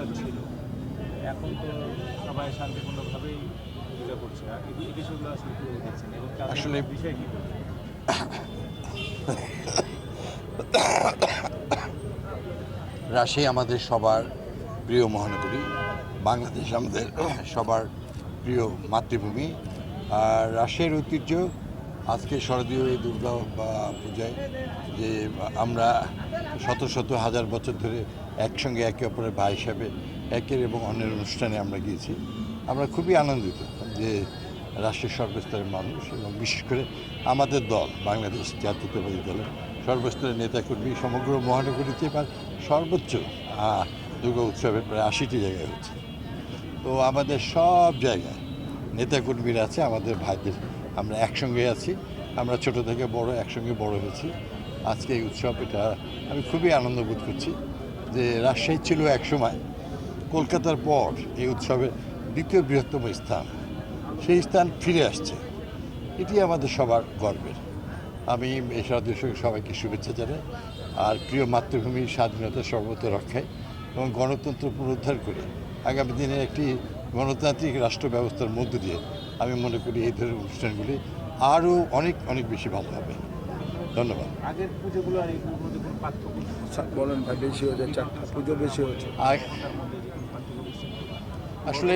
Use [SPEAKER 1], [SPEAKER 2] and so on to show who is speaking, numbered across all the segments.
[SPEAKER 1] অত্যাচার ছিল। এখন তো সবাই শান্তিপূর্ণভাবেই পূজা করছে। আর এই বিষয়গুলো আসলে কি দেখছেন এবং
[SPEAKER 2] আসলে-
[SPEAKER 1] বিষয় কি
[SPEAKER 2] রাশি আমাদের সবার প্রিয় মহানগরী বাংলাদেশ আমাদের সবার প্রিয় মাতৃভূমি। আর রাশিয়ার ঐতিহ্য আজকে শারদীয় এই দুর্গা পূজায় যে আমরা শত শত হাজার বছর ধরে একসঙ্গে একে অপরের ভাই হিসাবে, একের এবং অন্যের অনুষ্ঠানে আমরা গিয়েছি। আমরা খুবই আনন্দিত যে রাষ্ট্রের সর্বস্তরের মানুষ এবং বিশেষ করে আমাদের দল, বাংলাদেশ জাতীয়তাবাদী দলের সর্বস্তরের নেতাকর্মী, সমগ্র মহানগরীতে এবার সর্বোচ্চ দুর্গা উৎসবের প্রায় আশিটি জায়গায় হচ্ছে। তো আমাদের সব জায়গায় নেতাকর্মীরা আছে, আমাদের ভাইদের আমরা একসঙ্গে আছি, আমরা ছোট থেকে বড়, একসঙ্গে বড় হয়েছি। আজকে এই উৎসব, এটা আমি খুবই আনন্দ বোধ করছি যে রাজশাহী ছিল একসময় কলকাতার পর এই উৎসবের দ্বিতীয় বৃহত্তম স্থান। সেই স্থান ফিরে আসছে। এটি আমাদের সবার গর্বের। আমি এই সদস্য সবাইকে শুভেচ্ছা জানাই আর প্রিয় মাতৃভূমির স্বাধীনতা সর্বত রক্ষায় এবং গণতন্ত্র পুনরুদ্ধার করে আগামী দিনে একটি গণতান্ত্রিক রাষ্ট্র ব্যবস্থার মধ্য দিয়ে আমি মনে করি এই ধরনের অনুষ্ঠানগুলি আরও অনেক অনেক বেশি ভালো হবে ধন্যবাদ
[SPEAKER 1] আগের পুজোগুলো আর?
[SPEAKER 3] বলেন ভাই বেশি হয়ে চারটা পুজো বেশি
[SPEAKER 1] বুঝছেন?
[SPEAKER 2] আসলে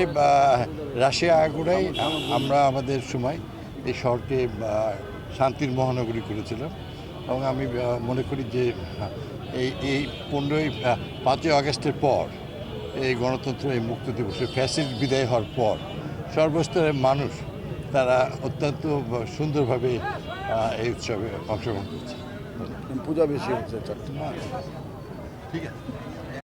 [SPEAKER 2] রাশিয়া আগুড়াই আমরা আমাদের সময় এই শহরকে শান্তির মহানগরী করেছিলাম এবং আমি মনে করি যে এই এই পনেরোই পাঁচই আগস্টের পর এই গণতন্ত্র এই মুক্ত দিবসে ফ্যাসিল বিদায় হওয়ার পর সর্বস্তরের মানুষ তারা অত্যন্ত সুন্দরভাবে এই উৎসবে অংশগ্রহণ করছে।
[SPEAKER 3] পূজা বেশি হচ্ছে
[SPEAKER 2] ঠিক আছে।